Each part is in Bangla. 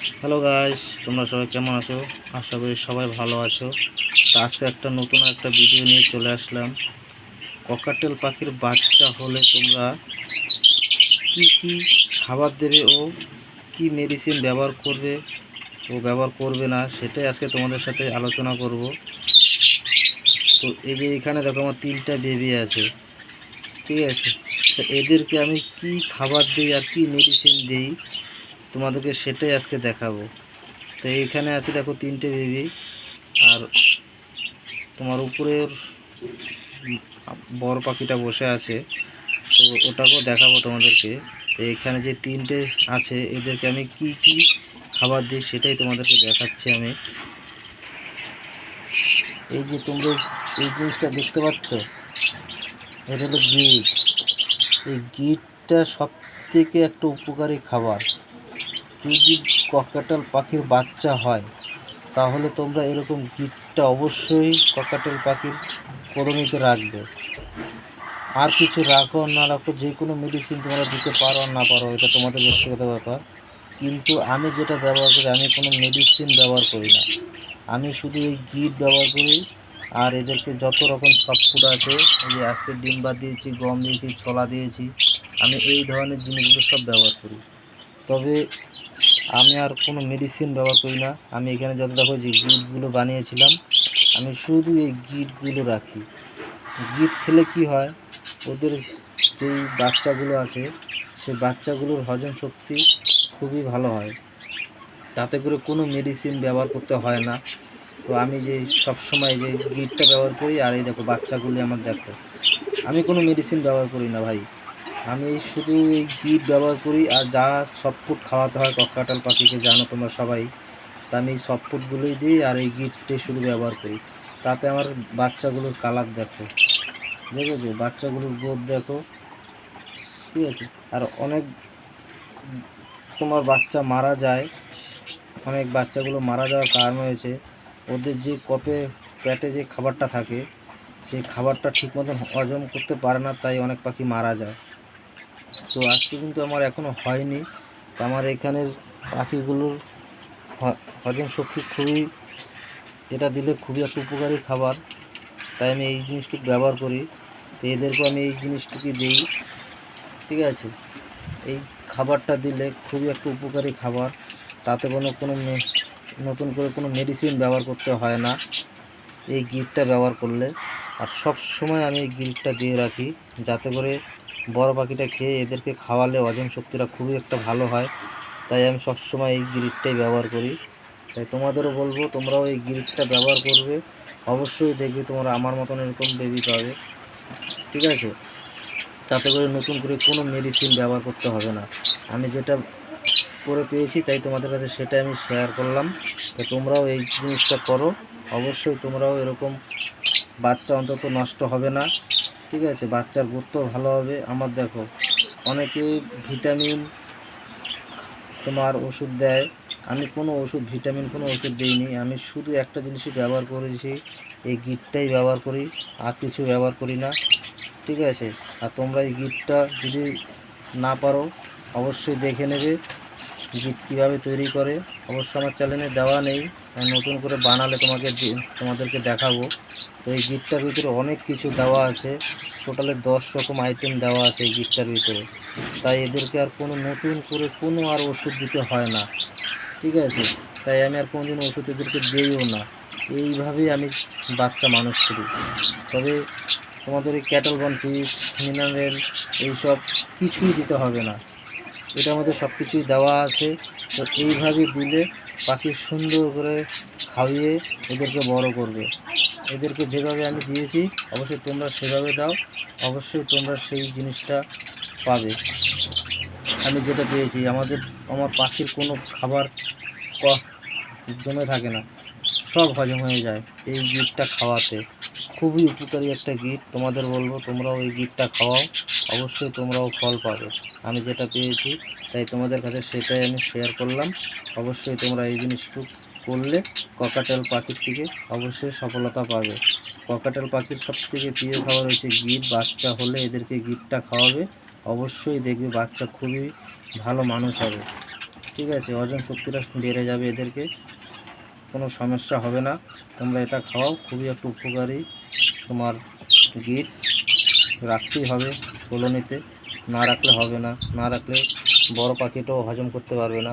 হ্যালো গাইস তোমরা সবাই কেমন আছো? আশা করি সবাই ভালো আছো। তো আজকে একটা নতুন একটা ভিডিও নিয়ে চলে আসলাম। ককাটেল পাখির বাচ্চা হলে তোমরা কি কি খাবার দেবে ও কি মেডিসিন ব্যবহার করবে ও ব্যবহার করবে না, সেটাই আজকে তোমাদের সাথে আলোচনা করব। তো এই যে এখানে দেখো আমার তিনটা বেবি আছে। ঠিক আছে? তো এদেরকে আমি কি খাবার দিই আর কি মেডিসিন দিই তোমাদেরকে সেটাই আজকে দেখাবো। তো এইখানে আছে দেখো তিনটে বেবি আর তোমার উপরের বড় পাখিটা বসে আছে। তো ওটাকেও দেখাবো তোমাদেরকে। তো এখানে যে তিনটে আছে, এদেরকে আমি কি কি খাবার দিই সেটাই তোমাদেরকে দেখাচ্ছি আমি। এই যে তোমরা এই জিনিসটা দেখতে পাচ্ছ? এটা হলো গিট। এই গিটটা সব থেকে একটা উপকারী খাবার। যদি ককাটেল পাখির বাচ্চা হয়, তাহলে তোমরা এরকম গিটটা অবশ্যই ককাটেল পাখির করমিতে রাখবে। আর কিছু রাখো, না রাখো, যে কোনো মেডিসিন তোমরা দিতে পারো আর না পারো, এটা তোমাদের ব্যক্তিগত ব্যাপার। কিন্তু আমি যেটা ব্যবহার করি, আমি কোনো মেডিসিন ব্যবহার করি না। আমি শুধু এই গিট ব্যবহার করি, আর এদেরকে যত রকম সব ফুড আছে যে আজকে ডিম বাদ দিয়েছি, গম দিয়েছি, ছোলা দিয়েছি, আমি এই ধরনের জিনিসগুলো সব ব্যবহার করি। তবে আমি আর কোনো মেডিসিন ব্যবহার করি না। আমি এখানে যত দেখো যে গিটগুলো বানিয়েছিলাম, আমি শুধু এই গিটগুলো রাখি। গিট খেলে কি হয়, ওদের যেই বাচ্চাগুলো আছে, সেই বাচ্চাগুলোর হজম শক্তি খুবই ভালো হয়। তাতে করে কোনো মেডিসিন ব্যবহার করতে হয় না। তো আমি যে সব সময় যে গিটটা ব্যবহার করি, আর এই দেখো বাচ্চাগুলি আমার দেখো। আমি কোনো মেডিসিন ব্যবহার করি না ভাই। আমি শুধু এই গিট ব্যবহার করি আর যা ফুড খাওয়াতে হয় কক্কাটাল পাখিকে জানো তোমরা সবাই। তা আমি সব ফুডগুলোই দিই আর এই গিটটাই শুধু ব্যবহার করি। তাতে আমার বাচ্চাগুলোর কালার দেখো। দেখেছ? বাচ্চাগুলোর গ্রোথ দেখো। ঠিক আছে? আর অনেক তোমার বাচ্চা মারা যায়, অনেক বাচ্চাগুলো মারা যাওয়ার কারণ হয়েছে। ওদের যে কপে পেটে যে খাবারটা থাকে, সেই খাবারটা ঠিক মতন হজম করতে পারে না, তাই অনেক পাখি মারা যায়। তো আজকে কিন্তু আমার এখনও হয়নি। তো আমার এখানের পাখিগুলোর হজম শক্তি খুবই, এটা দিলে খুবই একটা উপকারী খাবার। তাই আমি এই জিনিসটুকু ব্যবহার করি। তো এদেরকেও আমি এই জিনিসটুকু দিই। ঠিক আছে? এই খাবারটা দিলে খুবই একটা উপকারী খাবার। তাতে কোনো কোনো নতুন করে কোনো মেডিসিন ব্যবহার করতে হয় না। এই গিফটটা ব্যবহার করলে। আর সব সময় আমি এই গিফটটা দিয়ে রাখি। যাতে করে বড় পাখিটা খেয়ে এদেরকে খাওয়ালে হজম শক্তিটা খুবই একটা ভালো হয়। তাই আমি সবসময় এই গ্রিডটাই ব্যবহার করি। তাই তোমাদেরও বলব, তোমরাও এই গ্রিডটা ব্যবহার করবে। অবশ্যই দেখবে তোমরা আমার মতন এরকম বেবি পাবে। ঠিক আছে? তাতে করে নতুন করে কোনো মেডিসিন ব্যবহার করতে হবে না। আমি যেটা করে পেয়েছি তাই তোমাদের কাছে সেটাই আমি শেয়ার করলাম। তো তোমরাও এই জিনিসটা করো। অবশ্যই তোমরাও এরকম বাচ্চা অন্তত নষ্ট হবে না। ঠিক আছে, বাচ্চার গ্রোথও ভালো হবে। আমার দেখো, অনেকে ভিটামিন তোমার ওষুধ দেয়। আমি কোনো ওষুধ, ভিটামিন কোনো ওষুধ দিইনি। আমি শুধু একটা জিনিসই ব্যবহার করেছি, এই গিটটাই ব্যবহার করি, আর কিছু ব্যবহার করি না। ঠিক আছে? আর তোমরা এই গিটটা যদি না পারো, অবশ্যই দেখে নেবে। গিট কীভাবে তৈরি করে, অবশ্য আমার চ্যানেলে দেওয়া নেই নতুন করে বানালে তোমাকে তোমাদেরকে দেখাবো। তো এই গিটটার ভিতরে অনেক কিছু দেওয়া আছে টোটালে দশ রকম আইটেম দেওয়া আছে এই গিটটার ভিতরে। তাই এদেরকে আর কোনো নতুন করে কোনো আর ওষুধ দিতে হয় না। ঠিক আছে? তাই আমি আর কোনোদিন ওষুধ এদেরকে দিইও না। এইভাবেই আমি বাচ্চা মানুষ করি। তবে তোমাদের এই ক্যাটল বন ফিস মিনারেল এইসব কিছুই দিতে হবে না। এটার মধ্যে সব কিছুই দেওয়া আছে। তো এইভাবে দিলে পাখি সুন্দর করে খাইয়ে এদেরকে বড় করবে। এদেরকে যেভাবে আমি দিয়েছি, অবশ্যই তোমরা সেভাবে দাও। অবশ্যই তোমরা সেই জিনিসটা পাবে। আমি যেটা পেয়েছি, আমাদের, আমার পাখির কোনো খাবার জমে থাকে না। সব হজম হয়ে যায় এই গিটটা খাওয়াতে। খুবই উপকারী একটা গিট তোমাদের বলব, তোমরাও এই গিটটা খাওয়াও অবশ্যই তোমরাও ফল পাবে। আমি যেটা পেয়েছি, তাই তোমাদের কাছে সেটাই আমি শেয়ার করলাম। অবশ্যই তোমরা এই জিনিসটুকু করলে ককাটেল পাখির থেকে অবশ্যই সফলতা পাবে। ককাটেল পাখির সব থেকে প্রিয় খাবার হচ্ছে গিট বাচ্চা হলে এদেরকে গিটটা খাওয়াবে। অবশ্যই দেখবে বাচ্চা খুবই ভালো মানুষ হবে। ঠিক আছে, অজন শক্তিটা বেড়ে যাবে এদেরকে। কোনো সমস্যা হবে না। তোমরা এটা খাওয়াও খুবই একটু উপকারী। তোমার গিট রাখতেই হবে কলোনিতে। না রাখলে হবে না। না রাখলে বড় পাখিটাও হজম করতে পারবে না।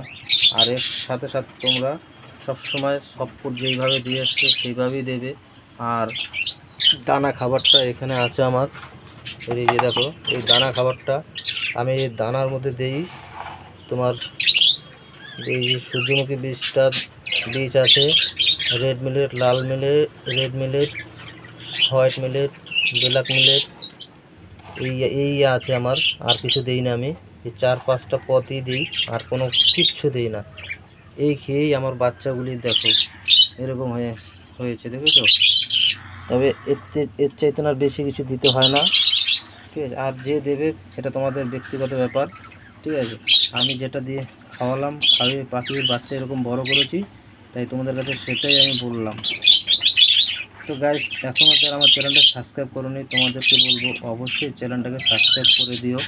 আর এর সাথে সাথে তোমরা সব ফুড যেইভাবে দিয়ে এসছো সেইভাবেই দেবে। আর দানা খাবারটা এখানে আছে আমার। এই যে দেখো, এই দানা খাবারটা আমি এই দানার মধ্যে দেই। তোমার এই সূর্যমুখী বীজটা বীজ আছে রেড মিলেট লাল millet red millet white millet black millet এই এই আছে আমার, আর কিছু দেই না আমি। এই চার, পাঁচটা পদই দিই, আর কোনো কিচ্ছু দিই না। এই খেয়েই আমার বাচ্চাগুলি দেখো, এরকম হয়ে, হয়েছে, দেখেছ? তবে এর চাইতে আর বেশি কিছু দিতে হয় না। ঠিক আছে? আর যে দেবে, সেটা তোমাদের ব্যক্তিগত ব্যাপার। ঠিক আছে? আমি যেটা দিয়ে খাওয়ালাম, খাইয়ে পাখির বাচ্চা এরকম বড় করেছি তাই তোমাদের কাছে সেটাই আমি বললাম। তো গাইস এখনও যারা আমার চ্যানেলটা সাবস্ক্রাইব করোনি, তোমাদেরকে বলব, অবশ্যই চ্যানেলটাকে সাবস্ক্রাইব করে দিও।